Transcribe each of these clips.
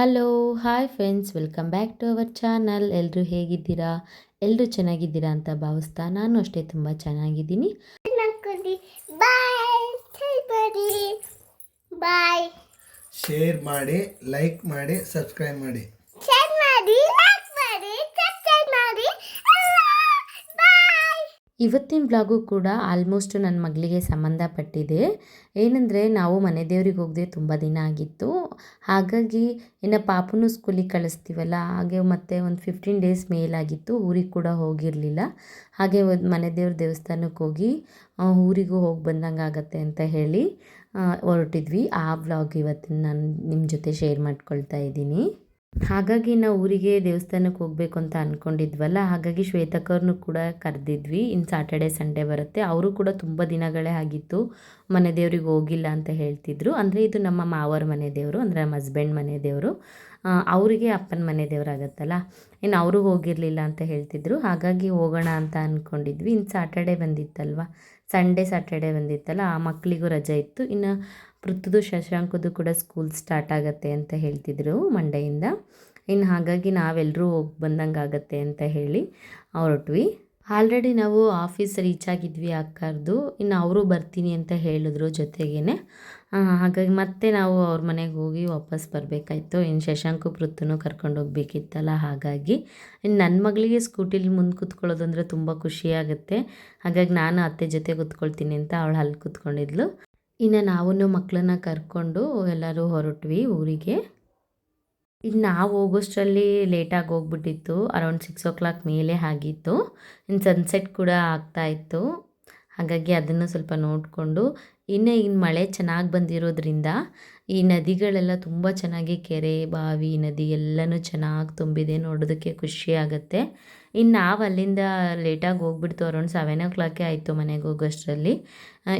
Hello hi friends welcome back to our channel ಎಲ್ಲರೂ ಹೇಗಿದ್ದೀರಾ? ಎಲ್ಲರೂ ಚೆನ್ನಾಗಿದ್ದೀರಾ ಅಂತ ಭಾವಿಸ್ತಾ ನಾನು ಅಷ್ಟೇ ತುಂಬ ಚೆನ್ನಾಗಿದ್ದೀನಿ. ಬಾಯ್ ಶೇರ್ ಮಾಡಿ ಲೈಕ್ ಮಾಡಿ ಸಬ್ಸ್ಕ್ರೈಬ್ ಮಾಡಿ. ಮಾಡಿ ಲೈಕ್ ಮಾಡಿ ಮಾಡಿ. ಇವತ್ತಿನ ಬ್ಲಾಗು ಕೂಡ ಆಲ್ಮೋಸ್ಟ್ ನನ್ನ ಮಗಳಿಗೆ ಸಂಬಂಧಪಟ್ಟಿದೆ. ಏನಂದರೆ, ನಾವು ಮನೆ ದೇವ್ರಿಗೆ ಹೋಗದೆ ತುಂಬ ದಿನ ಆಗಿತ್ತು. ಹಾಗಾಗಿ, ಇನ್ನು ಪಾಪನು ಸ್ಕೂಲಿಗೆ ಕಳಿಸ್ತೀವಲ್ಲ, ಹಾಗೆ ಮತ್ತೆ ಒಂದು ಫಿಫ್ಟೀನ್ ಡೇಸ್ ಮೇಲಾಗಿತ್ತು, ಊರಿಗೆ ಕೂಡ ಹೋಗಿರಲಿಲ್ಲ. ಹಾಗೆ ಮನೆ ದೇವ್ರ ದೇವಸ್ಥಾನಕ್ಕೆ ಹೋಗಿ ಊರಿಗೂ ಹೋಗಿ ಬಂದಂಗೆ ಆಗತ್ತೆ ಅಂತ ಹೇಳಿ ಹೊರಟಿದ್ವಿ. ಆ ವ್ಲಾಗ್ ಇವತ್ತಿನ ನಾನು ನಿಮ್ಮ ಜೊತೆ ಶೇರ್ ಮಾಡ್ಕೊಳ್ತಾ ಇದ್ದೀನಿ. ಹಾಗಾಗಿ ನಾವು ಊರಿಗೆ ದೇವಸ್ಥಾನಕ್ಕೆ ಹೋಗ್ಬೇಕು ಅಂತ ಅಂದ್ಕೊಂಡಿದ್ವಲ್ಲ ಹಾಗಾಗಿ ಶ್ವೇತಕವ್ರನ್ನೂ ಕೂಡ ಕರೆದಿದ್ವಿ. ಇನ್ನು ಸಾಟರ್ಡೆ ಸಂಡೇ ಬರುತ್ತೆ. ಅವರು ಕೂಡ ತುಂಬ ದಿನಗಳೇ ಆಗಿತ್ತು. ಮನೆ ದೇವ್ರಿಗೆ ಹೋಗಿಲ್ಲ ಅಂತ ಹೇಳ್ತಿದ್ರು. ಅಂದರೆ ಇದು ನಮ್ಮ ಮಾವರ ಮನೆ ದೇವರು, ಅಂದರೆ ನಮ್ಮ ಹಸ್ಬೆಂಡ್ ಮನೆ ದೇವರು. ಅವರಿಗೆ ಅಪ್ಪನ ಮನೆ ದೇವರಾಗತ್ತಲ್ಲ. ಇನ್ನು ಅವರು ಹೋಗಿರಲಿಲ್ಲ ಅಂತ ಹೇಳ್ತಿದ್ರು. ಹಾಗಾಗಿ ಹೋಗೋಣ ಅಂತ ಅಂದ್ಕೊಂಡಿದ್ವಿ ಇನ್ನು ಸಾಟರ್ಡೆ ಬಂದಿತ್ತಲ್ವ? ಸಂಡೇ ಸಾಟರ್ಡೆ ಬಂದಿತ್ತಲ್ಲ. ಆ ಮಕ್ಕಳಿಗೂ ರಜೆ ಇತ್ತು. ಇನ್ನು ಪೃಥ್ದು ಶಶಾಂಕದ್ದು ಕೂಡ ಸ್ಕೂಲ್ ಸ್ಟಾರ್ಟ್ ಆಗತ್ತೆ ಅಂತ ಹೇಳ್ತಿದ್ರು ಮಂಡೆಯಿಂದ. ಇನ್ನು ಹಾಗಾಗಿ ನಾವೆಲ್ಲರೂ ಹೋಗಿ ಬಂದಂಗೆ ಆಗುತ್ತೆ ಅಂತ ಹೇಳಿ ಹೊರಟ್ವಿ ಆಲ್ರೆಡಿ ನಾವು ಆಫೀಸ್ ರೀಚ್ ಆಗಿದ್ವಿ ಅಕ್ಕರ್ದು. ಇನ್ನು ಅವರು ಬರ್ತೀನಿ ಅಂತ ಹೇಳಿದ್ರು ಜೊತೆಗೇ ಹಾಗಾಗಿ ಮತ್ತೆ ನಾವು ಅವ್ರ ಮನೆಗೆ ಹೋಗಿ ವಾಪಸ್ ಬರಬೇಕಾಯ್ತು. ಇನ್ನು ಶಶಾಂಕು ಪೃಥ್ವನು ಕರ್ಕೊಂಡು ಹೋಗ್ಬೇಕಿತ್ತಲ್ಲ ಹಾಗಾಗಿ. ಇನ್ನು ನನ್ನ ಮಗಳಿಗೆ ಸ್ಕೂಟಿಲಿ ಮುಂದೆ ಕೂತ್ಕೊಳ್ಳೋದು ಅಂದರೆ ತುಂಬ ಖುಷಿಯಾಗುತ್ತೆ ಹಾಗಾಗಿ ನಾನು ಅತ್ತೆ ಜೊತೆ ಕೂತ್ಕೊಳ್ತೀನಿ ಅಂತ ಅವಳು ಅಲ್ಲಿ ಕೂತ್ಕೊಂಡಿದ್ಲು. ಇನ್ನು ನಾವೂ ಮಕ್ಕಳನ್ನ ಕರ್ಕೊಂಡು ಎಲ್ಲರೂ ಹೊರಟ್ವಿ ಊರಿಗೆ. ಇನ್ನು ನಾವು ಹೋಗೋಷ್ಟರಲ್ಲಿ ಲೇಟಾಗಿ ಹೋಗ್ಬಿಟ್ಟಿತ್ತು, ಅರೌಂಡ್ ಸಿಕ್ಸ್ ಓ ಕ್ಲಾಕ್ ಮೇಲೆ ಆಗಿತ್ತು. ಇನ್ನು ಸನ್ಸೆಟ್ ಕೂಡ ಆಗ್ತಾ ಇತ್ತು. ಹಾಗಾಗಿ ಅದನ್ನು ಸ್ವಲ್ಪ ನೋಡಿಕೊಂಡು, ಇನ್ನೇ ಇನ್ನು ಮಳೆ ಚೆನ್ನಾಗಿ ಬಂದಿರೋದ್ರಿಂದ ಈ ನದಿಗಳೆಲ್ಲ ತುಂಬ ಚೆನ್ನಾಗಿ ಕೆರೆ, ಬಾವಿ, ನದಿ ಎಲ್ಲನೂ ಚೆನ್ನಾಗಿ ತುಂಬಿದೆ, ನೋಡೋದಕ್ಕೆ ಖುಷಿ ಇನ್ನು ನಾವು ಅಲ್ಲಿಂದ ಲೇಟಾಗಿ ಹೋಗ್ಬಿಡ್ತು, ಅರೌಂಡ್ ಸೆವೆನ್ ಓ ಕ್ಲಾಕೇ ಆಯಿತು ಮನೆಗೆ ಹೋಗೋಷ್ಟರಲ್ಲಿ.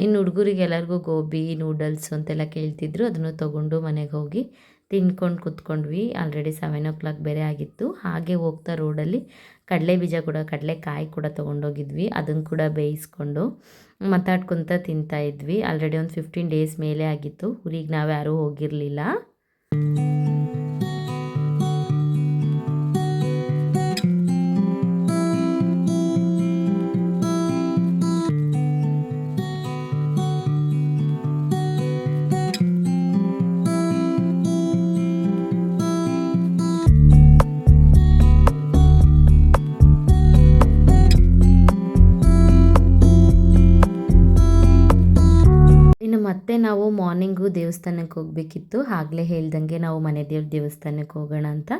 ಇನ್ನು ಹುಡುಗರಿಗೆ ಎಲ್ಲರಿಗೂ ಗೋಬಿ ನೂಡಲ್ಸ್ ಅಂತೆಲ್ಲ ಕೇಳ್ತಿದ್ರು, ಅದನ್ನು ತೊಗೊಂಡು ಮನೆಗೆ ಹೋಗಿ ತಿನ್ಕೊಂಡು ಕುತ್ಕೊಂಡ್ವಿ. ಆಲ್ರೆಡಿ ಸೆವೆನ್ ಓ ಕ್ಲಾಕ್ ಬೇರೆ ಆಗಿತ್ತು. ಹಾಗೆ ಹೋಗ್ತಾ ರೋಡಲ್ಲಿ ಕಡಲೆ ಬೀಜ ಕೂಡ ಕಡಲೆಕಾಯಿ ಕೂಡ ತೊಗೊಂಡೋಗಿದ್ವಿ. ಅದನ್ನು ಕೂಡ ಬೇಯಿಸ್ಕೊಂಡು ಮಾತಾಡ್ಕೊತ ತಿಂತಾ ಇದ್ವಿ. ಆಲ್ರೆಡಿ ಒಂದು ಫಿಫ್ಟೀನ್ ಡೇಸ್ ಮೇಲೆ ಆಗಿತ್ತು. ಊರಿಗೆ ನಾವು ಯಾರೂ ಹೋಗಿರಲಿಲ್ಲ. ಮಾರ್ನಿಂಗು ದೇವಸ್ಥಾನಕ್ಕೆ ಹೋಗಬೇಕಿತ್ತು. ಆಗಲೇ ಹೇಳ್ದಂಗೆ ನಾವು ಮನೆ ದೇವ್ರ ದೇವಸ್ಥಾನಕ್ಕೆ ಹೋಗೋಣ ಅಂತ.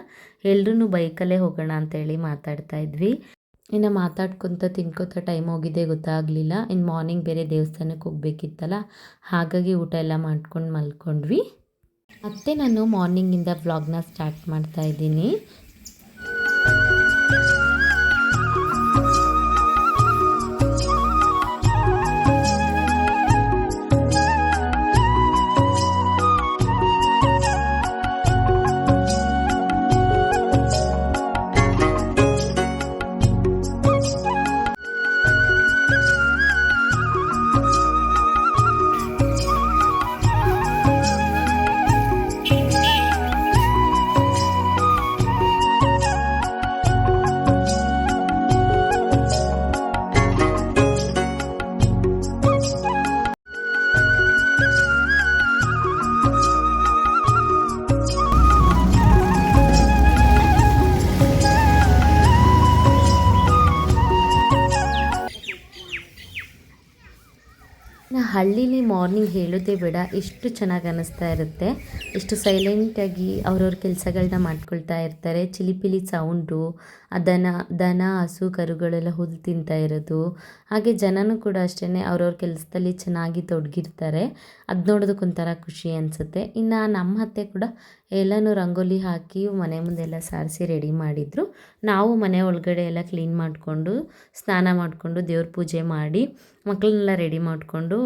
ಎಲ್ಲರೂ ಬೈಕಲ್ಲೇ ಹೋಗೋಣ ಅಂತ ಹೇಳಿ ಮಾತಾಡ್ತಾ ಇದ್ವಿ. ಇನ್ನು ಮಾತಾಡ್ಕೊತ ತಿನ್ಕೋತ ಟೈಮ್ ಹೋಗಿದ್ದೆ ಗೊತ್ತಾಗಲಿಲ್ಲ. ಇನ್ನು ಮಾರ್ನಿಂಗ್ ಬೇರೆ ದೇವಸ್ಥಾನಕ್ಕೆ ಹೋಗಬೇಕಿತ್ತಲ್ಲ. ಹಾಗಾಗಿ ಊಟ ಎಲ್ಲ ಮಾಡ್ಕೊಂಡು ಮಲ್ಕೊಂಡ್ವಿ. ಮತ್ತೆ ನಾನು ಮಾರ್ನಿಂಗಿಂದ ವ್ಲಾಗ್ನ ಸ್ಟಾರ್ಟ್ ಮಾಡ್ತಾ ಇದ್ದೀನಿ. ಹಳ್ಳೀಲಿ ಮಾರ್ನಿಂಗ್ ಹೇಳೋದೇ ಬೇಡ. ಎಷ್ಟು ಚೆನ್ನಾಗಿ ಅನ್ನಿಸ್ತಾ ಇರುತ್ತೆ. ಎಷ್ಟು ಸೈಲೆಂಟಾಗಿ ಅವ್ರವ್ರ ಕೆಲಸಗಳನ್ನ ಮಾಡ್ಕೊಳ್ತಾ ಇರ್ತಾರೆ. ಚಿಲಿಪಿಲಿ ಸೌಂಡು ಆ ದನ ದನ, ಹಸು, ಕರುಗಳೆಲ್ಲ ಹುಲ್ಲು ತಿಂತಾ ಇರೋದು. ಹಾಗೆ ಜನನೂ ಕೂಡ ಅಷ್ಟೇ ಅವ್ರವ್ರ ಕೆಲಸದಲ್ಲಿ ಚೆನ್ನಾಗಿ ತೊಡಗಿರ್ತಾರೆ. ಅದು ನೋಡೋದಕ್ಕೊಂಥರ ಖುಷಿ ಅನಿಸುತ್ತೆ. ಇನ್ನು ನಮ್ಮ ಅತ್ತೆ ಕೂಡ ಎಲ್ಲನೂ ರಂಗೋಲಿ ಹಾಕಿ ಮನೆ ಮುಂದೆಲ್ಲ ಸಾರಿಸಿ ರೆಡಿ ಮಾಡಿದರು. ನಾವು ಮನೆ ಒಳಗಡೆ ಎಲ್ಲ ಕ್ಲೀನ್ ಮಾಡಿಕೊಂಡು, ಸ್ನಾನ ಮಾಡಿಕೊಂಡು, ದೇವ್ರ ಪೂಜೆ ಮಾಡಿ, ಮಕ್ಕಳನ್ನೆಲ್ಲ ರೆಡಿ ಮಾಡಿಕೊಂಡು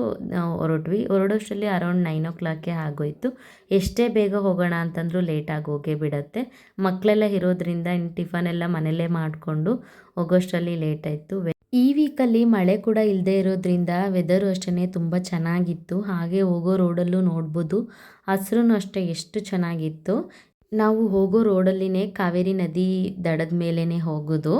ಹೊರಟ್ವಿ. ಹೊರಡೋಷ್ಟರಲ್ಲಿ ಅರೌಂಡ್ ನೈನ್ ಓ ಕ್ಲಾಕೆ ಆಗೋಯ್ತು. ಎಷ್ಟೇ ಬೇಗ ಹೋಗೋಣ ಅಂತಂದರೂ ಲೇಟಾಗಿ ಹೋಗೇ ಬಿಡತ್ತೆ. ಮಕ್ಕಳೆಲ್ಲ ಇರೋದ್ರಿಂದ ಇನ್ನು ಟಿಫನ್ ಎಲ್ಲ ಮನೇಲೇ ಮಾಡಿಕೊಂಡು ಹೋಗೋಷ್ಟರಲ್ಲಿ ಲೇಟ್ ಆಯಿತು. ಈ ವೀಕಲ್ಲಿ ಮಳೆ ಕೂಡ ಇಲ್ಲದೆ ಇರೋದ್ರಿಂದ ವೆದರು ಅಷ್ಟೇ ತುಂಬ ಚೆನ್ನಾಗಿತ್ತು. ಹಾಗೆ ಹೋಗೋ ರೋಡಲ್ಲೂ ನೋಡ್ಬೋದು. ಹಸ್ರೂ ಅಷ್ಟೇ ಎಷ್ಟು ಚೆನ್ನಾಗಿತ್ತು. ನಾವು ಹೋಗೋ ರೋಡಲ್ಲಿನೇ ಕಾವೇರಿ ನದಿ ದಡದ ಮೇಲೇ ಹೋಗೋದು.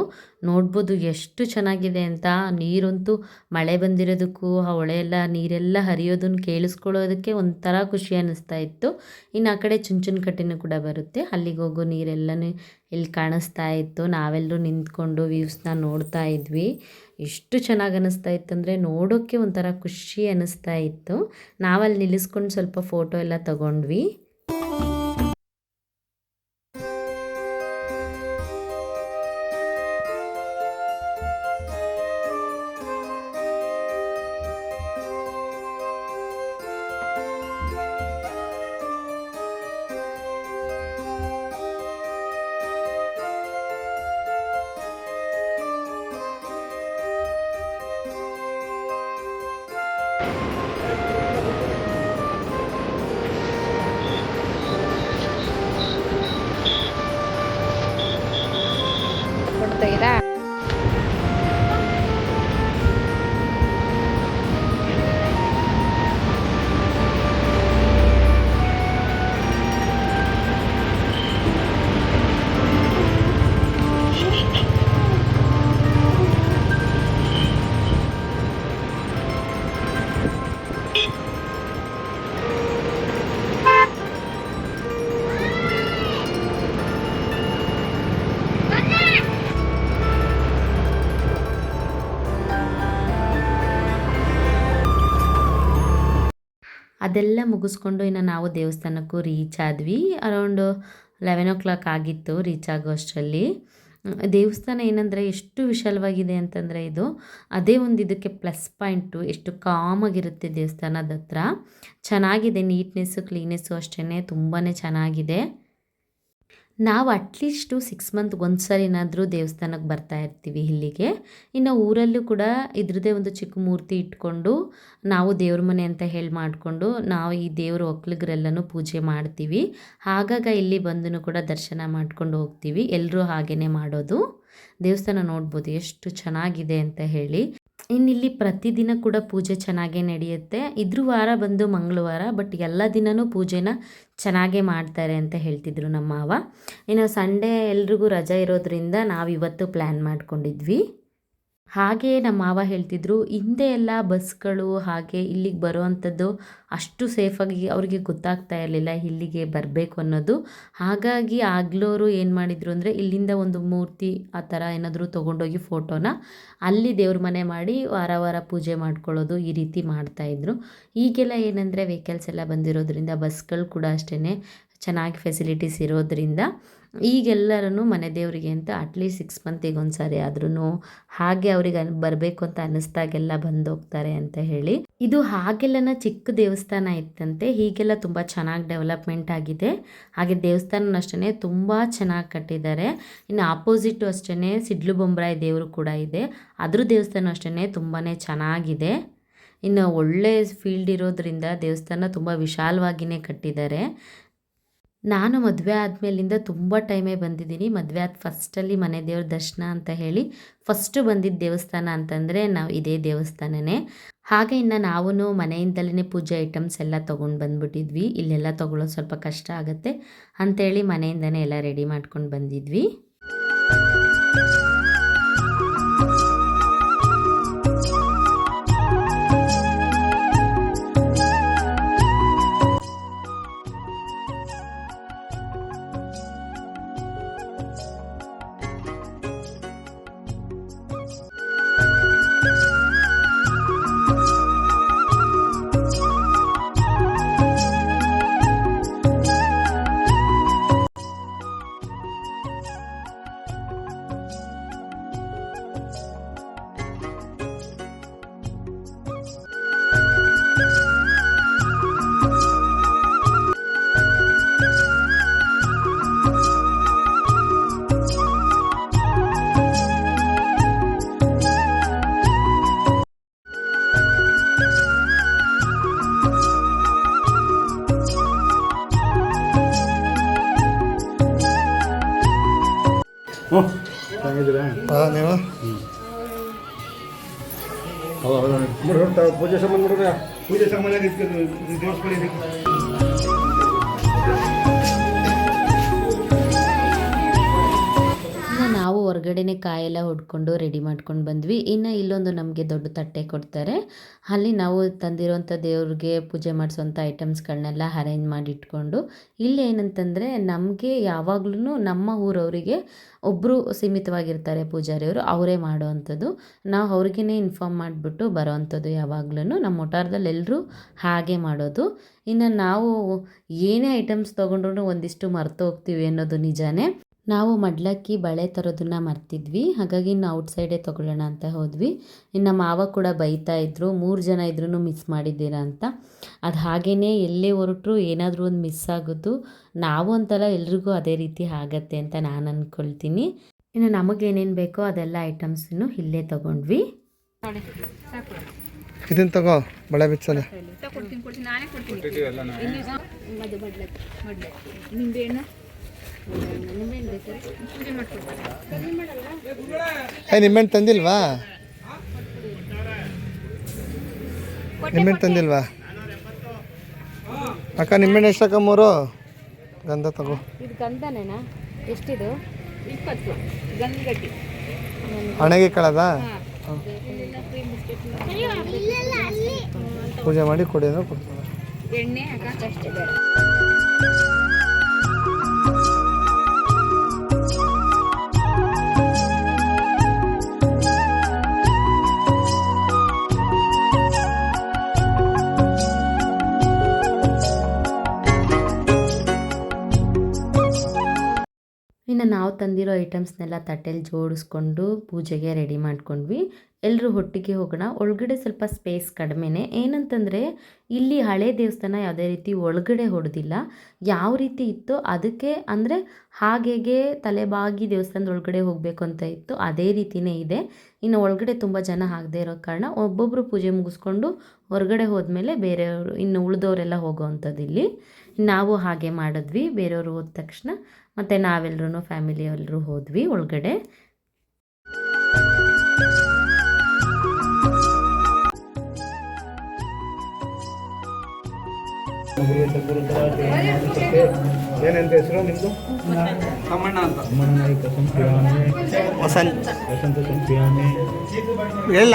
ನೋಡ್ಬೋದು ಎಷ್ಟು ಚೆನ್ನಾಗಿದೆ ಅಂತ. ನೀರಂತೂ ಮಳೆ ಬಂದಿರೋದಕ್ಕೂ, ಆ ಹೊಳೆ ಎಲ್ಲ ನೀರೆಲ್ಲ ಹರಿಯೋದನ್ನು ಕೇಳಿಸ್ಕೊಳ್ಳೋದಕ್ಕೆ ಒಂಥರ ಖುಷಿ ಅನ್ನಿಸ್ತಾ ಇತ್ತು. ಇನ್ನು ಆ ಕಡೆ ಚುಂಚನಕಟ್ಟೆನೂ ಕೂಡ ಬರುತ್ತೆ. ಅಲ್ಲಿಗೆ ಹೋಗೋ ನೀರೆಲ್ಲನೂ ಇಲ್ಲಿ ಕಾಣಿಸ್ತಾ ಇತ್ತು. ನಾವೆಲ್ಲರೂ ನಿಂತ್ಕೊಂಡು ವ್ಯೂಸ್ನ ನೋಡ್ತಾ ಇದ್ವಿ. ಎಷ್ಟು ಚೆನ್ನಾಗಿ ಅನ್ನಿಸ್ತಾ ಇತ್ತು ಅಂದರೆ ನೋಡೋಕ್ಕೆ ಒಂಥರ ಖುಷಿ ಅನ್ನಿಸ್ತಾ ಇತ್ತು. ನಾವಲ್ಲಿ ನಿಲ್ಲಿಸ್ಕೊಂಡು ಸ್ವಲ್ಪ ಫೋಟೋ ಎಲ್ಲ ತಗೊಂಡ್ವಿ. ಕೊಡ್ತೀರಾ ಅದೆಲ್ಲ ಮುಗಿಸ್ಕೊಂಡು ಇನ್ನು ನಾವು ದೇವಸ್ಥಾನಕ್ಕೂ ರೀಚ್ ಆದ್ವಿ. ಅರೌಂಡು ಲೆವೆನ್ ಓ ಕ್ಲಾಕ್ ಆಗಿತ್ತು ರೀಚ್ ಆಗೋ ಅಷ್ಟರಲ್ಲಿ. ದೇವಸ್ಥಾನ ಏನಂದರೆ ಎಷ್ಟು ವಿಶಾಲವಾಗಿದೆ ಅಂತಂದರೆ ಇದು ಅದೇ ಒಂದು ಇದಕ್ಕೆ ಪ್ಲಸ್ ಪಾಯಿಂಟು ಎಷ್ಟು ಕಾಮಾಗಿರುತ್ತೆ ದೇವಸ್ಥಾನದ ಹತ್ರ. ಚೆನ್ನಾಗಿದೆ ನೀಟ್ನೆಸ್ಸು ಕ್ಲೀನೆಸ್ಸು ಅಷ್ಟೇ ತುಂಬಾ ಚೆನ್ನಾಗಿದೆ. ನಾವು ಅಟ್ಲೀಸ್ಟು ಸಿಕ್ಸ್ ಮಂತ್ ಒಂದು ಸರಿನಾದರೂ ದೇವಸ್ಥಾನಕ್ಕೆ ಬರ್ತಾ ಇರ್ತೀವಿ ಇಲ್ಲಿಗೆ. ಇನ್ನು ಊರಲ್ಲೂ ಕೂಡ ಇದ್ರದ್ದೇ ಒಂದು ಚಿಕ್ಕ ಮೂರ್ತಿ ಇಟ್ಕೊಂಡು ನಾವು ದೇವ್ರ ಮನೆ ಅಂತ ಹೇಳಿ ಮಾಡಿಕೊಂಡು ನಾವು ಈ ದೇವ್ರ ಒಕ್ಲಿಗರೆಲ್ಲನೂ ಪೂಜೆ ಮಾಡ್ತೀವಿ. ಆಗಾಗ ಇಲ್ಲಿ ಬಂದು ಕೂಡ ದರ್ಶನ ಮಾಡ್ಕೊಂಡು ಹೋಗ್ತೀವಿ. ಎಲ್ಲರೂ ಹಾಗೇ ಮಾಡೋದು. ದೇವಸ್ಥಾನ ನೋಡ್ಬೋದು ಎಷ್ಟು ಚೆನ್ನಾಗಿದೆ ಅಂತ ಹೇಳಿ. ಇನ್ನಿಲ್ಲಿ ಪ್ರತಿದಿನ ಕೂಡ ಪೂಜೆ ಚೆನ್ನಾಗೇ ನಡೆಯುತ್ತೆ. ಇದ್ರ ವಾರ ಬಂದು ಮಂಗಳವಾರ, ಬಟ್ ಎಲ್ಲ ದಿನವೂ ಪೂಜೆನ ಚೆನ್ನಾಗೇ ಮಾಡ್ತಾರೆ ಅಂತ ಹೇಳ್ತಿದ್ರು ನಮ್ಮ ಮಾವ. ಇನ್ನು ಸಂಡೇ ಎಲ್ರಿಗೂ ರಜೆ ಇರೋದ್ರಿಂದ ನಾವು ಇವತ್ತು ಪ್ಲ್ಯಾನ್ ಮಾಡ್ಕೊಂಡಿದ್ವಿ. ಹಾಗೆ ನಮ್ಮ ಮಾವ ಹೇಳ್ತಿದ್ರು, ಹಿಂದೆ ಎಲ್ಲ ಬಸ್ಗಳು ಹಾಗೆ ಇಲ್ಲಿಗೆ ಬರುವಂಥದ್ದು ಅಷ್ಟು ಸೇಫಾಗಿ ಅವರಿಗೆ ಗೊತ್ತಾಗ್ತಾ ಇರಲಿಲ್ಲ ಇಲ್ಲಿಗೆ ಬರಬೇಕು ಅನ್ನೋದು. ಹಾಗಾಗಿ ಆಗ್ಲೋರು ಏನು ಮಾಡಿದರು ಅಂದರೆ ಇಲ್ಲಿಂದ ಒಂದು ಮೂರ್ತಿ ಆ ಥರ ಏನಾದರೂ ತೊಗೊಂಡೋಗಿ ಫೋಟೋನ ಅಲ್ಲಿ ದೇವ್ರ ಮನೆ ಮಾಡಿ ವಾರ ವಾರ ಪೂಜೆ ಮಾಡ್ಕೊಳ್ಳೋದು ಈ ರೀತಿ ಮಾಡ್ತಾಯಿದ್ರು ಈಗೆಲ್ಲ ಏನಂದರೆ ವೆಹಿಕಲ್ಸ್ ಎಲ್ಲ ಬಂದಿರೋದ್ರಿಂದ ಬಸ್ಗಳು ಕೂಡ ಅಷ್ಟೇ ಚೆನ್ನಾಗಿ ಫೆಸಿಲಿಟೀಸ್ ಇರೋದ್ರಿಂದ ಈಗೆಲ್ಲರೂ ಮನೆ ದೇವರಿಗೆ ಅಂತ ಅಟ್ಲೀಸ್ಟ್ ಸಿಕ್ಸ್ ಮಂತಿಗೆ ಒಂದು ಸಾರಿ ಆದ್ರೂ ಹಾಗೆ ಅವ್ರಿಗೆ ಬರಬೇಕು ಅಂತ ಅನ್ನಿಸ್ದಾಗೆಲ್ಲ ಬಂದು ಹೋಗ್ತಾರೆ ಅಂತ ಹೇಳಿ. ಇದು ಹಾಗೆಲ್ಲನ ಚಿಕ್ಕ ದೇವಸ್ಥಾನ ಇತ್ತಂತೆ, ಹೀಗೆಲ್ಲ ತುಂಬ ಚೆನ್ನಾಗಿ ಡೆವಲಪ್ಮೆಂಟ್ ಆಗಿದೆ. ಹಾಗೆ ದೇವಸ್ಥಾನ ಅಷ್ಟೇ ತುಂಬ ಚೆನ್ನಾಗಿ ಕಟ್ಟಿದ್ದಾರೆ. ಇನ್ನು ಆಪೋಸಿಟು ಅಷ್ಟೇ ಸಿಡ್ಲು ಬೊಂಬ್ರಾಯಿ ದೇವರು ಕೂಡ ಇದೆ. ಅದ್ರ ದೇವಸ್ಥಾನ ಅಷ್ಟೇ ತುಂಬಾ ಚೆನ್ನಾಗಿದೆ. ಇನ್ನು ಒಳ್ಳೆ ಫೀಲ್ಡ್ ಇರೋದ್ರಿಂದ ದೇವಸ್ಥಾನ ತುಂಬ ವಿಶಾಲವಾಗಿಯೇ ಕಟ್ಟಿದ್ದಾರೆ. ನಾನು ಮದುವೆ ಆದಮೇಲಿಂದ ತುಂಬ ಟೈಮೇ ಬಂದಿದ್ದೀನಿ. ಮದುವೆ ಆದ ಫಸ್ಟಲ್ಲಿ ಮನೆ ದೇವ್ರ ದರ್ಶನ ಅಂತ ಹೇಳಿ ಫಸ್ಟು ಬಂದಿದ್ದ ದೇವಸ್ಥಾನ ಅಂತಂದರೆ ನಾವು ಇದೇ ದೇವಸ್ಥಾನನೇ. ಹಾಗೆ ಇನ್ನು ನಾವು ಮನೆಯಿಂದಲೇ ಪೂಜೆ ಐಟಮ್ಸ್ ಎಲ್ಲ ತೊಗೊಂಡು ಬಂದ್ಬಿಟ್ಟಿದ್ವಿ. ಇಲ್ಲೆಲ್ಲ ತೊಗೊಳ್ಳೋದು ಸ್ವಲ್ಪ ಕಷ್ಟ ಆಗುತ್ತೆ ಅಂಥೇಳಿ ಮನೆಯಿಂದನೇ ಎಲ್ಲ ರೆಡಿ ಮಾಡ್ಕೊಂಡು ಬಂದಿದ್ವಿ. ಹೌದು ಹೌದು. ಪೂಜೆ ಸಾಮಾನು ಪೂಜೆ ಸಾಮಾನು ದೇವಸ್ಥಾನ ಹೊರಗಡೆನೆ ಕಾಯೆಲ್ಲ ಹೊಡ್ಕೊಂಡು ರೆಡಿ ಮಾಡ್ಕೊಂಡು ಬಂದ್ವಿ. ಇನ್ನು ಇಲ್ಲೊಂದು ನಮಗೆ ದೊಡ್ಡ ತಟ್ಟೆ ಕೊಡ್ತಾರೆ. ಅಲ್ಲಿ ನಾವು ತಂದಿರೋಂಥ ದೇವ್ರಿಗೆ ಪೂಜೆ ಮಾಡಿಸುವಂಥ ಐಟಮ್ಸ್ಗಳನ್ನೆಲ್ಲ ಅರೇಂಜ್ ಮಾಡಿ ಇಟ್ಕೊಂಡು, ಇಲ್ಲಿ ಏನಂತಂದರೆ ನಮಗೆ ಯಾವಾಗ್ಲೂ ನಮ್ಮ ಊರವರಿಗೆ ಒಬ್ಬರು ಸೀಮಿತವಾಗಿರ್ತಾರೆ ಪೂಜಾರಿಯವರು, ಅವರೇ ಮಾಡೋವಂಥದ್ದು. ನಾವು ಅವ್ರಿಗೇ ಇನ್ಫಾರ್ಮ್ ಮಾಡಿಬಿಟ್ಟು ಬರೋವಂಥದ್ದು ಯಾವಾಗ್ಲೂ ನಮ್ಮ ಒಟ್ಟಾರದಲ್ಲಿ ಎಲ್ಲರೂ ಹಾಗೆ ಮಾಡೋದು. ಇನ್ನು ನಾವು ಏನೇ ಐಟಮ್ಸ್ ತೊಗೊಂಡ್ರು ಒಂದಿಷ್ಟು ಮರ್ತು ಹೋಗ್ತೀವಿ ಅನ್ನೋದು ನಿಜಾನೇ. ನಾವು ಮಡ್ಲಕ್ಕಿ ಬಳೆ ತರೋದನ್ನ ಮರ್ತಿದ್ವಿ. ಹಾಗಾಗಿ ಇನ್ನು ಔಟ್ಸೈಡೇ ತೊಗೊಳ್ಳೋಣ ಅಂತ ಹೋದ್ವಿ. ಇನ್ನು ಮಾವ ಕೂಡ ಬೈತಾ ಇದ್ದರು ಮೂರು ಜನ ಇದ್ರೂ ಮಿಸ್ ಮಾಡಿದ್ದೀರಾ ಅಂತ. ಅದು ಹಾಗೇ ಎಲ್ಲೇ ಹೊರಟ್ರು ಏನಾದರೂ ಒಂದು ಮಿಸ್ ಆಗೋದು. ನಾವು ಅಂತಲ್ಲ ಎಲ್ರಿಗೂ ಅದೇ ರೀತಿ ಆಗತ್ತೆ ಅಂತ ನಾನು ಅಂದ್ಕೊಳ್ತೀನಿ ಇನ್ನು ನಮಗೇನೇನು ಬೇಕೋ ಅದೆಲ್ಲ ಐಟಮ್ಸನ್ನು ಇಲ್ಲೇ ತೊಗೊಂಡ್ವಿ. ಇದನ್ನ ತಗೋ ಬಳೆ ಬಿಚ್ಚಲೆ ಏ ನಿಮ್ಮೆಣ್ಣು ತಂದಿಲ್ವಾ? ನಿಮ್ಮೆಣ್ಣು ತಂದಿಲ್ವಾ? ಅಕ್ಕ ನಿಮ್ಮೆಣ್ಣು ಎಷ್ಟಕ್ಕ ಮೂರು? ಗಂಧ ತಗೋ. ಇದು ಗಂಧನೇನಾ? ಎಷ್ಟಿದು? ಇಪ್ಪತ್ತು. ಗಂಧಗಟ್ಟಿ ಹಣೆಗೆ ಕಳದ? ಪೂಜೆ ಮಾಡಿ ಕೊಡಿ ಅಂದ್ರೆ ಕೊಡ್ತಾರೆ. ಎಣ್ಣೆ ಇನ್ನು ನಾವು ತಂದಿರೋ ಐಟಮ್ಸ್ನೆಲ್ಲ ತಟ್ಟೆಲಿ ಜೋಡಿಸ್ಕೊಂಡು ಪೂಜೆಗೆ ರೆಡಿ ಮಾಡ್ಕೊಂಡ್ವಿ. ಎಲ್ಲರೂ ಒಟ್ಟಿಗೆ ಹೋಗೋಣ. ಒಳಗಡೆ ಸ್ವಲ್ಪ ಸ್ಪೇಸ್ ಕಡಿಮೆನೆ. ಏನಂತಂದರೆ, ಇಲ್ಲಿ ಹಳೆ ದೇವಸ್ಥಾನ ಯಾವುದೇ ರೀತಿ ಒಳಗಡೆ ಹೊಡೆದಿಲ್ಲ. ಯಾವ ರೀತಿ ಇತ್ತೋ ಅದಕ್ಕೆ, ಅಂದರೆ ಹಾಗೆಗೆ ತಲೆಬಾಗಿ ದೇವಸ್ಥಾನದ ಒಳಗಡೆ ಹೋಗಬೇಕು ಅಂತ ಇತ್ತು, ಅದೇ ರೀತಿಯೇ ಇದೆ. ಇನ್ನು ಒಳಗಡೆ ತುಂಬ ಜನ ಆಗದೆ ಇರೋ ಕಾರಣ ಒಬ್ಬೊಬ್ಬರು ಪೂಜೆ ಮುಗಿಸ್ಕೊಂಡು ಹೊರಗಡೆ ಹೋದ್ಮೇಲೆ ಬೇರೆಯವರು, ಇನ್ನು ಉಳಿದವರೆಲ್ಲ ಹೋಗೋವಂಥದ್ದು ಇಲ್ಲಿ ನಾವು ಹಾಗೆ ಮಾಡಿದ್ವಿ. ಬೇರೆಯವರು ಹೋದ ತಕ್ಷಣ ಮತ್ತು ನಾವೆಲ್ಲರೂ ಫ್ಯಾಮಿಲಿ ಎಲ್ಲರೂ ಹೋದ್ವಿ ಒಳಗಡೆ. ಏನಂತ ಹೆಸರು ನಿಮ್ಮದು ತಮ್ಮಣ್ಣ ಅಂತ. ತಮ್ಮಣ್ಣ ಸಂಪ್ರಿಯಾಮಿ ವಸಂತ್. ವಸಂತ ಸಂಪ್ರಿಯಾಮಿ ಹೇಳ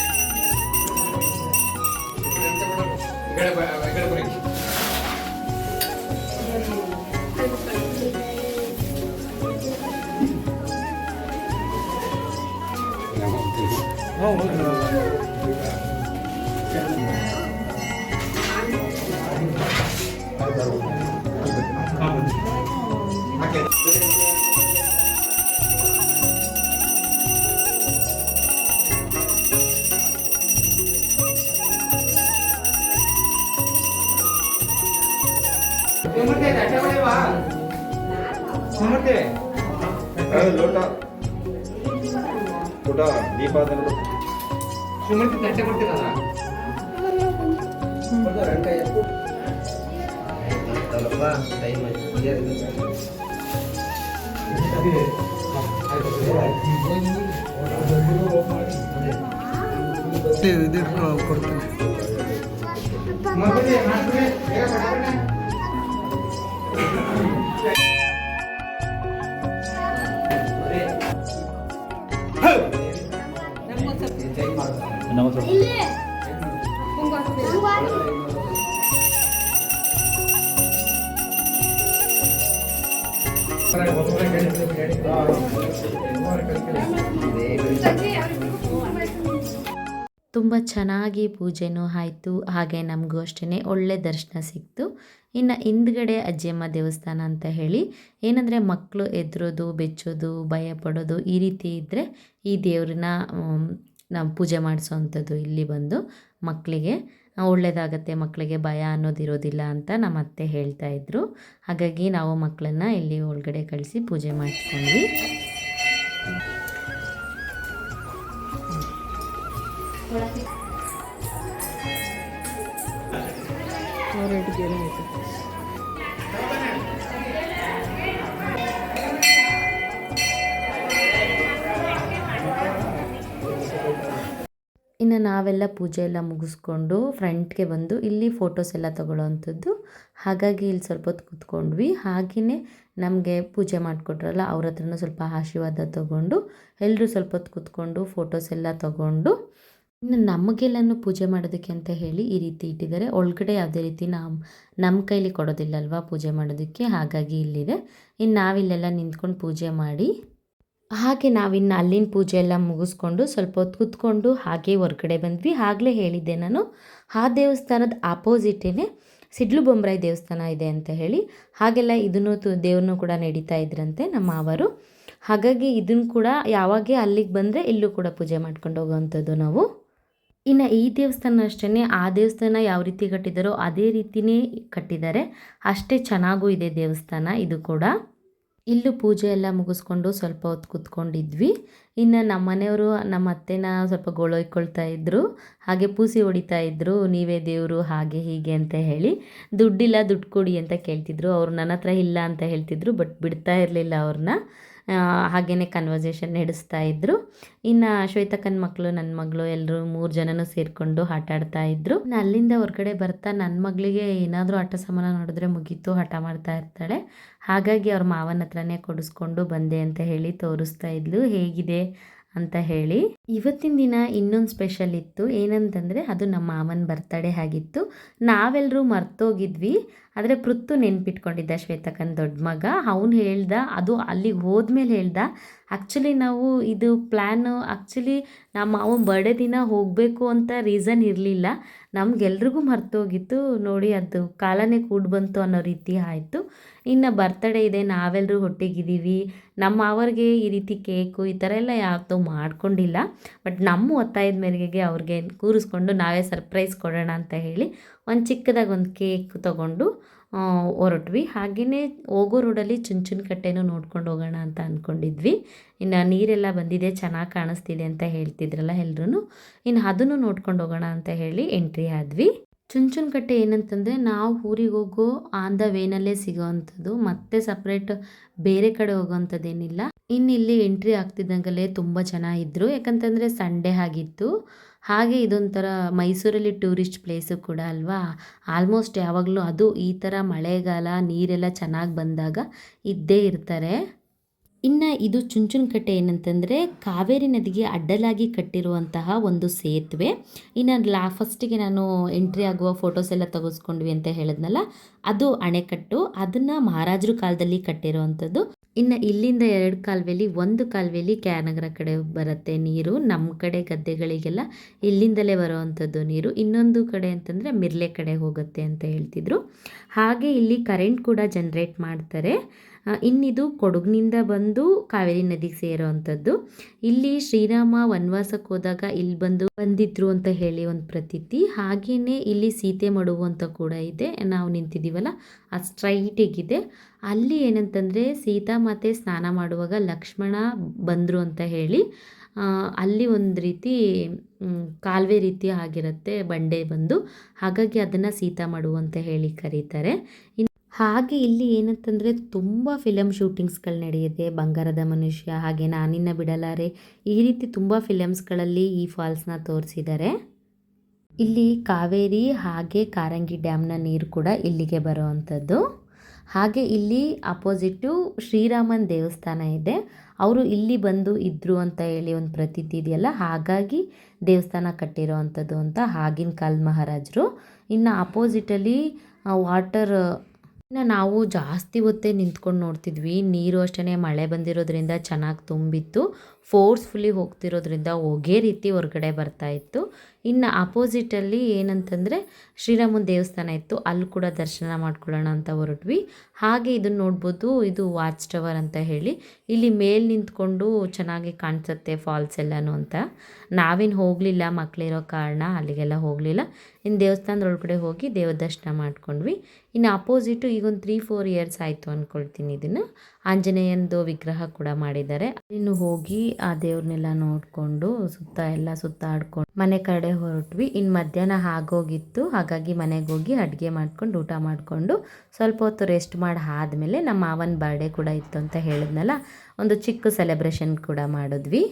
물때나 해보려봐. 물때. 아, 로타. 로타, 네 바다로. ದೀಪ ಅದನ್ನು ಇದು ಕೊಡ್ತೀನಿ ತುಂಬ ಚೆನ್ನಾಗಿ ಪೂಜೆನೂ ಆಯಿತು, ಹಾಗೆ ನಮಗೂ ಅಷ್ಟೇ ಒಳ್ಳೆ ದರ್ಶನ ಸಿಕ್ತು. ಇನ್ನು ಹಿಂದ್ಗಡೆ ಅಜ್ಜಿಯಮ್ಮ ದೇವಸ್ಥಾನ ಅಂತ ಹೇಳಿ, ಏನಂದರೆ ಮಕ್ಕಳು ಎದ್ರೋದು, ಬೆಚ್ಚೋದು, ಭಯ ಪಡೋದು ಈ ರೀತಿ ಇದ್ದರೆ ಈ ದೇವ್ರನ್ನ ನಾವು ಪೂಜೆ ಮಾಡಿಸೋವಂಥದ್ದು ಇಲ್ಲಿ ಬಂದು ಮಕ್ಕಳಿಗೆ ಒಳ್ಳೆಯದಾಗತ್ತೆ ಮಕ್ಕಳಿಗೆ ಭಯ ಅನ್ನೋದಿರೋದಿಲ್ಲ ಅಂತ ನಮ್ಮ ಅತ್ತೆ ಹೇಳ್ತಾ ಇದ್ರು. ಹಾಗಾಗಿ ನಾವು ಮಕ್ಕಳನ್ನ ಇಲ್ಲಿ ಒಳಗಡೆ ಕಳಿಸಿ ಪೂಜೆ ಮಾಡಿಸ್ಕೊಂಡ್ವಿ. ಇನ್ನು ನಾವೆಲ್ಲ ಪೂಜೆ ಎಲ್ಲ ಮುಗಿಸ್ಕೊಂಡು ಫ್ರಂಟ್ಗೆ ಬಂದು ಇಲ್ಲಿ ಫೋಟೋಸ್ ಎಲ್ಲ ತಗೊಳ್ಳೋ ಅಂಥದ್ದು ಹಾಗಾಗಿ ಇಲ್ಲಿ ಸ್ವಲ್ಪ ಹೊತ್ತು ಕೂತ್ಕೊಂಡ್ವಿ. ಹಾಗೆಯೇ ನಮಗೆ ಪೂಜೆ ಮಾಡಿಕೊಟ್ರಲ್ಲ ಅವ್ರ ಹತ್ರನೂ ಸ್ವಲ್ಪ ಆಶೀರ್ವಾದ ತಗೊಂಡು ಎಲ್ಲರೂ ಸ್ವಲ್ಪ ಹೊತ್ತು ಕೂತ್ಕೊಂಡು ಫೋಟೋಸ್ ಎಲ್ಲ ತಗೊಂಡು ಇನ್ನು ನಮಗೆಲ್ಲನೂ ಪೂಜೆ ಮಾಡೋದಕ್ಕೆ ಅಂತ ಹೇಳಿ ಈ ರೀತಿ ಇಟ್ಟಿದ್ದಾರೆ. ಒಳಗಡೆ ಯಾವುದೇ ರೀತಿ ನಮ್ಮ ನಮ್ಮ ಕೈಲಿ ಕೊಡೋದಿಲ್ಲಲ್ವಾ ಪೂಜೆ ಮಾಡೋದಕ್ಕೆ? ಹಾಗಾಗಿ ಇಲ್ಲಿದೆ. ಇನ್ನು ನಾವಿಲ್ಲೆಲ್ಲ ನಿಂತ್ಕೊಂಡು ಪೂಜೆ ಮಾಡಿ ಹಾಗೆ ನಾವಿನ್ನು ಅಲ್ಲಿನ ಪೂಜೆ ಎಲ್ಲ ಮುಗಿಸ್ಕೊಂಡು ಸ್ವಲ್ಪ ಹೊತ್ತು ಕೂತ್ಕೊಂಡು ಹಾಗೆ ಹೊರಗಡೆ ಬಂದ್ವಿ. ಆಗಲೇ ಹೇಳಿದ್ದೆ ನಾನು, ಆ ದೇವಸ್ಥಾನದ ಆಪೋಸಿಟೇ ಸಿಡ್ಲು ಬೊಂಬರಾಯಿ ದೇವಸ್ಥಾನ ಇದೆ ಅಂತ ಹೇಳಿ. ಹಾಗೆಲ್ಲ ಇದನ್ನು ತು, ದೇವ್ರನ್ನೂ ಕೂಡ ನಡೀತಾ ಇದ್ರಂತೆ ನಮ್ಮ ಮಾವರು. ಹಾಗಾಗಿ ಇದನ್ನು ಕೂಡ ಯಾವಾಗೇ ಅಲ್ಲಿಗೆ ಬಂದರೆ ಇಲ್ಲೂ ಕೂಡ ಪೂಜೆ ಮಾಡ್ಕೊಂಡು ಹೋಗೋವಂಥದ್ದು ನಾವು. ಇನ್ನು ಈ ದೇವಸ್ಥಾನ ಅಷ್ಟೇ ಆ ದೇವಸ್ಥಾನ ಯಾವ ರೀತಿ ಕಟ್ಟಿದ್ದಾರೋ ಅದೇ ರೀತಿಯೇ ಕಟ್ಟಿದ್ದಾರೆ. ಅಷ್ಟೇ ಚೆನ್ನಾಗೂ ಇದೆ ದೇವಸ್ಥಾನ ಇದು ಕೂಡ. ಇಲ್ಲೂ ಪೂಜೆ ಎಲ್ಲ ಮುಗಿಸ್ಕೊಂಡು ಸ್ವಲ್ಪ ಹೊತ್ತು ಕೂತ್ಕೊಂಡಿದ್ವಿ. ಇನ್ನು ನಮ್ಮ ಮನೆಯವರು, ನಮ್ಮ ಅತ್ತೆನ ಸ್ವಲ್ಪ ಗೋಳೊಯ್ಕೊಳ್ತಾ ಇದ್ದರು ಹಾಗೆ ಪೂಸಿ ಹೊಡಿತಾ ಇದ್ದರು ನೀವೇ ದೇವರು, ಹಾಗೆ ಹೀಗೆ ಅಂತ ಹೇಳಿ. ದುಡ್ಡಿಲ್ಲ ದುಡ್ಡು ಕೊಡಿ ಅಂತ ಕೇಳ್ತಿದ್ರು. ಅವ್ರು ನನ್ನ ಹತ್ರ ಇಲ್ಲ ಅಂತ ಹೇಳ್ತಿದ್ರು, ಬಟ್ ಬಿಡ್ತಾ ಇರಲಿಲ್ಲ ಅವ್ರನ್ನ. ಹಾಗೆಯೇ ಕನ್ವರ್ಸೇಷನ್ ನಡೆಸ್ತಾ ಇದ್ದರು ಇನ್ನು ಶ್ವೇತಕನ್ ಮಕ್ಕಳು ನನ್ನ ಮಗಳು ಎಲ್ಲರೂ ಮೂರು ಜನನೂ ಸೇರಿಕೊಂಡು ಆಟ ಆಡ್ತಾ ಇದ್ರು ಅಲ್ಲಿಂದ ಹೊರಗಡೆ ಬರ್ತಾ ನನ್ನ ಮಗಳಿಗೆ ಏನಾದರೂ ಆಟ ಸಾಮಾನು ನೋಡಿದ್ರೆ ಮುಗೀತು, ಹಠ ಮಾಡ್ತಾ ಇರ್ತಾಳೆ. ಹಾಗಾಗಿ ಅವ್ರ ಮಾವನ ಹತ್ರನೇ ಕೊಡಿಸ್ಕೊಂಡು ಬಂದೆ ಅಂತ ಹೇಳಿ ತೋರಿಸ್ತಾ ಇದ್ಲು. ಹೇಗಿದೆ ಅಂತ ಹೇಳಿ. ಇವತ್ತಿನ ದಿನ ಇನ್ನೊಂದು ಸ್ಪೆಷಲ್ ಇತ್ತು. ಏನಂತಂದರೆ ಅದು ನಮ್ಮ ಮಾವನ ಬರ್ತಡೇ ಆಗಿತ್ತು. ನಾವೆಲ್ಲರೂ ಮರ್ತೋಗಿದ್ವಿ. ಆದರೆ ಪೃಥ್ತು ನೆನ್ಪಿಟ್ಕೊಂಡಿದ್ದ ಶ್ವೇತಕನ್ ದೊಡ್ಡ ಮಗ. ಅವನು ಹೇಳ್ದ, ಅದು ಅಲ್ಲಿಗೆ ಹೋದ್ಮೇಲೆ ಹೇಳ್ದ ಆ್ಯಕ್ಚುಲಿ ನಾವು ಇದು ಪ್ಲ್ಯಾನು ಆ್ಯಕ್ಚುಲಿ ನಮ್ಮ ಮಾವನ ಬರ್ಡೇ ದಿನ ಹೋಗಬೇಕು ಅಂತ ರೀಸನ್ ಇರಲಿಲ್ಲ. ನಮಗೆಲ್ರಿಗೂ ಮರ್ತೋಗಿತ್ತು ನೋಡಿ ಅದು ಕಾಲನೇ ಕೂಡಿ ಬಂತು ಅನ್ನೋ ರೀತಿ ಆಯಿತು. ಇನ್ನು ಬರ್ತಡೇ ಇದೆ ನಾವೆಲ್ಲರೂ ಹೊಟ್ಟೆಗಿದ್ದೀವಿ. ನಮ್ಮ ಅವರಿಗೆ ಈ ರೀತಿ ಕೇಕು ಈ ಥರ ಎಲ್ಲ ಯಾವತ್ತೂ ಮಾಡ್ಕೊಂಡಿಲ್ಲ. ಬಟ್ ನಮ್ಮ ಒತ್ತಾಯದ ಮೇರೆಗೆ ಅವ್ರಿಗೆ ಕೂರಿಸ್ಕೊಂಡು ನಾವೇ ಸರ್ಪ್ರೈಸ್ ಕೊಡೋಣ ಅಂತ ಹೇಳಿ ಒಂದು ಚಿಕ್ಕದಾಗಿ ಒಂದು ಕೇಕ್ ತೊಗೊಂಡು ಹೊರಟ್ವಿ. ಹಾಗೆಯೇ ಹೋಗೋ ರೋಡಲ್ಲಿ ಚುಂಚುನ ಕಟ್ಟೆನೂ ನೋಡ್ಕೊಂಡು ಹೋಗೋಣ ಅಂತ ಅಂದ್ಕೊಂಡಿದ್ವಿ ಇನ್ನು ನೀರೆಲ್ಲ ಬಂದಿದೆ, ಚೆನ್ನಾಗಿ ಕಾಣಿಸ್ತಿದೆ ಅಂತ ಹೇಳ್ತಿದ್ರಲ್ಲ ಎಲ್ರೂ ಇನ್ನು ಅದನ್ನು ನೋಡ್ಕೊಂಡು ಹೋಗೋಣ ಅಂತ ಹೇಳಿ ಎಂಟ್ರಿ ಆದ್ವಿ. ಚುಂಚುನಕಟ್ಟೆ ಏನಂತಂದರೆ ನಾವು ಊರಿಗೆ ಹೋಗೋ ಆನ್ ದ ವೇನಲ್ಲೇ ಸಿಗೋವಂಥದ್ದು ಮತ್ತೆ ಸಪ್ರೇಟ್ ಬೇರೆ ಕಡೆ ಹೋಗೋವಂಥದ್ದೇನಿಲ್ಲ ಇನ್ನು ಇಲ್ಲಿ ಎಂಟ್ರಿ ಆಗ್ತಿದ್ದಂಗಲ್ಲೇ ತುಂಬ ಜನ ಇದ್ದರು ಯಾಕಂತಂದರೆ ಸಂಡೇ ಆಗಿತ್ತು. ಹಾಗೆ ಇದೊಂಥರ ಮೈಸೂರಲ್ಲಿ ಟೂರಿಸ್ಟ್ ಪ್ಲೇಸು ಕೂಡ ಅಲ್ವಾ? ಆಲ್ಮೋಸ್ಟ್ ಯಾವಾಗಲೂ ಅದು ಈ ಥರ ಮಳೆಗಾಲ, ನೀರೆಲ್ಲ ಚೆನ್ನಾಗಿ ಬಂದಾಗ ಇದ್ದೇ ಇರ್ತಾರೆ. ಇನ್ನು ಇದು ಚುಂಚುನಕಟ್ಟೆ ಏನಂತಂದರೆ ಕಾವೇರಿ ನದಿಗೆ ಅಡ್ಡಲಾಗಿ ಕಟ್ಟಿರುವಂತಹ ಒಂದು ಸೇತುವೆ. ಇನ್ನು ಲಾ ಫಸ್ಟಿಗೆ ನಾನು ಎಂಟ್ರಿ ಆಗುವ ಫೋಟೋಸ್ ಎಲ್ಲ ತೆಗೆಸ್ಕೊಂಡ್ವಿ ಅಂತ ಹೇಳಿದ್ನಲ್ಲ, ಅದು ಅಣೆಕಟ್ಟು. ಅದನ್ನು ಮಹಾರಾಜರು ಕಾಲದಲ್ಲಿ ಕಟ್ಟಿರುವಂಥದ್ದು. ಇನ್ನು ಇಲ್ಲಿಂದ ಎರಡು ಕಾಲುವೆಲಿ, ಒಂದು ಕಾಲುವೆಲಿ ಕ್ಯಾನಗರ ಕಡೆ ಬರುತ್ತೆ ನೀರು. ನಮ್ಮ ಕಡೆ ಗದ್ದೆಗಳಿಗೆಲ್ಲ ಇಲ್ಲಿಂದಲೇ ಬರುವಂಥದ್ದು ನೀರು. ಇನ್ನೊಂದು ಕಡೆ ಅಂತಂದರೆ ಮಿರ್ಲೆ ಕಡೆ ಹೋಗುತ್ತೆ ಅಂತ ಹೇಳ್ತಿದ್ರು. ಹಾಗೆ ಇಲ್ಲಿ ಕರೆಂಟ್ ಕೂಡ ಜನ್ರೇಟ್ ಮಾಡ್ತಾರೆ. ಇನ್ನಿದು ಕೊಡಗಿನಿಂದ ಬಂದು ಕಾವೇರಿ ನದಿಗೆ ಸೇರೋವಂಥದ್ದು. ಇಲ್ಲಿ ಶ್ರೀರಾಮ ವನವಾಸಕ್ಕೆ ಹೋದಾಗ ಇಲ್ಲಿ ಬಂದು ಬಂದಿದ್ರು ಅಂತ ಹೇಳಿ ಒಂದು ಪ್ರತೀತಿ. ಹಾಗೆಯೇ ಇಲ್ಲಿ ಸೀತೆ ಮಡುವು ಅಂತ ಕೂಡ ಇದೆ. ನಾವು ನಿಂತಿದ್ದೀವಲ್ಲ ಅದು ಸ್ಟ್ರೈಟಿಗಿದೆ ಅಲ್ಲಿ ಏನಂತಂದರೆ ಸೀತಾಮಾತೆ ಸ್ನಾನ ಮಾಡುವಾಗ ಲಕ್ಷ್ಮಣ ಬಂದರು ಅಂತ ಹೇಳಿ ಅಲ್ಲಿ ಒಂದು ರೀತಿ ಕಾಲುವೆ ರೀತಿ ಆಗಿರುತ್ತೆ, ಬಂಡೆ ಬಂದು. ಹಾಗಾಗಿ ಅದನ್ನು ಸೀತಾ ಮಡುವು ಅಂತ ಹೇಳಿ ಕರೀತಾರೆ. ಹಾಗೆ ಇಲ್ಲಿ ಏನಂತಂದರೆ ತುಂಬ ಫಿಲಮ್ ಶೂಟಿಂಗ್ಸ್ಗಳು ನಡೆಯುತ್ತೆ. ಬಂಗಾರದ ಮನುಷ್ಯ ಹಾಗೆ ನಾನಿನ್ನ ಬಿಡಲಾರೆ ಈ ರೀತಿ ತುಂಬ ಫಿಲಮ್ಸ್ಗಳಲ್ಲಿ ಈ ಫಾಲ್ಸ್ನ ತೋರಿಸಿದ್ದಾರೆ ಇಲ್ಲಿ ಕಾವೇರಿ ಹಾಗೆ ಕಾರಂಗಿ ಡ್ಯಾಮ್ನ ನೀರು ಕೂಡ ಇಲ್ಲಿಗೆ ಬರುವಂಥದ್ದು. ಹಾಗೆ ಇಲ್ಲಿ ಅಪೋಸಿಟ್ಟು ಶ್ರೀರಾಮನ್ ದೇವಸ್ಥಾನ ಇದೆ. ಅವರು ಇಲ್ಲಿ ಬಂದು ಇದ್ದರು ಅಂತ ಹೇಳಿ ಒಂದು ಪ್ರತೀತಿ ಇದೆಯಲ್ಲ, ಹಾಗಾಗಿ ದೇವಸ್ಥಾನ ಕಟ್ಟಿರೋ ಅಂಥದ್ದು ಅಂತ ಆಗಿನ ಕಾಲದ ಮಹಾರಾಜರು. ಇನ್ನು ಅಪೋಸಿಟಲ್ಲಿ ವಾಟರ್ ಇನ್ನು ನಾವು ಜಾಸ್ತಿ ಹೊತ್ತೇ ನಿಂತ್ಕೊಂಡು ನೋಡ್ತಿದ್ವಿ. ನೀರು ಅಷ್ಟೇ ಮಳೆ ಬಂದಿರೋದ್ರಿಂದ ಚೆನ್ನಾಗಿ ತುಂಬಿತ್ತು. ಫೋರ್ಸ್ಫುಲಿ ಹೋಗ್ತಿರೋದ್ರಿಂದ ಹೊಗೆ ರೀತಿ ಹೊರಗಡೆ ಬರ್ತಾ ಇತ್ತು. ಇನ್ನು ಅಪೋಸಿಟಲ್ಲಿ ಏನಂತಂದರೆ ಶ್ರೀರಾಮನ ದೇವಸ್ಥಾನ ಇತ್ತು. ಅಲ್ಲಿ ಕೂಡ ದರ್ಶನ ಮಾಡ್ಕೊಳ್ಳೋಣ ಅಂತ ಹೊರಟ್ವಿ. ಹಾಗೆ ಇದನ್ನು ನೋಡ್ಬೋದು, ಇದು ವಾಚ್ ಟವರ್ ಅಂತ ಹೇಳಿ. ಇಲ್ಲಿ ಮೇಲೆ ನಿಂತ್ಕೊಂಡು ಚೆನ್ನಾಗಿ ಕಾಣಿಸುತ್ತೆ ಫಾಲ್ಸ್ ಎಲ್ಲನೂ ಅಂತ. ನಾವೇನು ಹೋಗಲಿಲ್ಲ ಮಕ್ಕಳಿರೋ ಕಾರಣ ಅಲ್ಲಿಗೆಲ್ಲ ಹೋಗಲಿಲ್ಲ. ಇನ್ನು ದೇವಸ್ಥಾನದ ಒಳಗಡೆ ಹೋಗಿ ದೇವ್ರ ದರ್ಶನ ಮಾಡ್ಕೊಂಡ್ವಿ. ಇನ್ನು ಅಪೋಸಿಟು ಈಗೊಂದು ತ್ರೀ ಫೋರ್ ಇಯರ್ಸ್ ಆಯಿತು ಅಂದ್ಕೊಳ್ತೀನಿ ಇದನ್ನು. ಆಂಜನೇಯಂದು ವಿಗ್ರಹ ಕೂಡ ಮಾಡಿದ್ದಾರೆ. ಇನ್ನು ಹೋಗಿ ಆ ದೇವ್ರನ್ನೆಲ್ಲ ನೋಡಿಕೊಂಡು ಸುತ್ತ ಎಲ್ಲ ಸುತ್ತಾಡ್ಕೊಂಡು ಮನೆ ಕಡೆ ಹೊರಟ್ವಿ. ಇನ್ನು ಮಧ್ಯಾಹ್ನ ಆಗೋಗಿತ್ತು. ಹಾಗಾಗಿ ಮನೆಗೆ ಹೋಗಿ ಅಡುಗೆ ಮಾಡ್ಕೊಂಡು ಊಟ ಮಾಡಿಕೊಂಡು ಸ್ವಲ್ಪ ಹೊತ್ತು ರೆಸ್ಟ್ ಮಾಡಿ ಆದಮೇಲೆ ನಮ್ಮ ಮಾವನ ಬರ್ಡೇ ಕೂಡ ಇತ್ತು ಅಂತ ಹೇಳಿದ್ನಲ್ಲ, ಒಂದು ಚಿಕ್ಕ ಸೆಲೆಬ್ರೇಷನ್ ಕೂಡ ಮಾಡಿದ್ವಿ.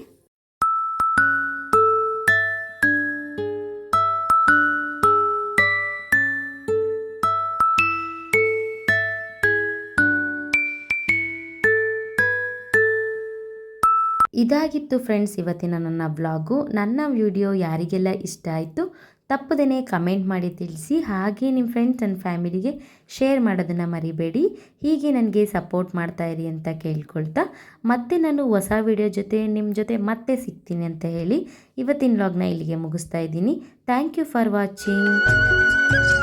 ಇದಾಗಿತ್ತು ಫ್ರೆಂಡ್ಸ್ ಇವತ್ತಿನ ನನ್ನ ವ್ಲಾಗು. ನನ್ನ ವಿಡಿಯೋ ಯಾರಿಗೆಲ್ಲ ಇಷ್ಟ ಆಯಿತು ತಪ್ಪದೇ ಕಮೆಂಟ್ ಮಾಡಿ ತಿಳಿಸಿ. ಹಾಗೆ ನಿಮ್ಮ ಫ್ರೆಂಡ್ಸ್ ಆ್ಯಂಡ್ ಫ್ಯಾಮಿಲಿಗೆ ಶೇರ್ ಮಾಡೋದನ್ನು ಮರಿಬೇಡಿ. ಹೀಗೆ ನನಗೆ ಸಪೋರ್ಟ್ ಮಾಡ್ತಾ ಇರಿ ಅಂತ ಕೇಳ್ಕೊಳ್ತಾ. ಮತ್ತೆ ನಾನು ಹೊಸ ವಿಡಿಯೋ ಜೊತೆ ನಿಮ್ಮ ಜೊತೆ ಮತ್ತೆ ಸಿಗ್ತೀನಿ ಅಂತ ಹೇಳಿ ಇವತ್ತಿನ ವ್ಲಾಗ್ನ ಇಲ್ಲಿಗೆ ಮುಗಿಸ್ತಾ ಇದ್ದೀನಿ. Thank you for watching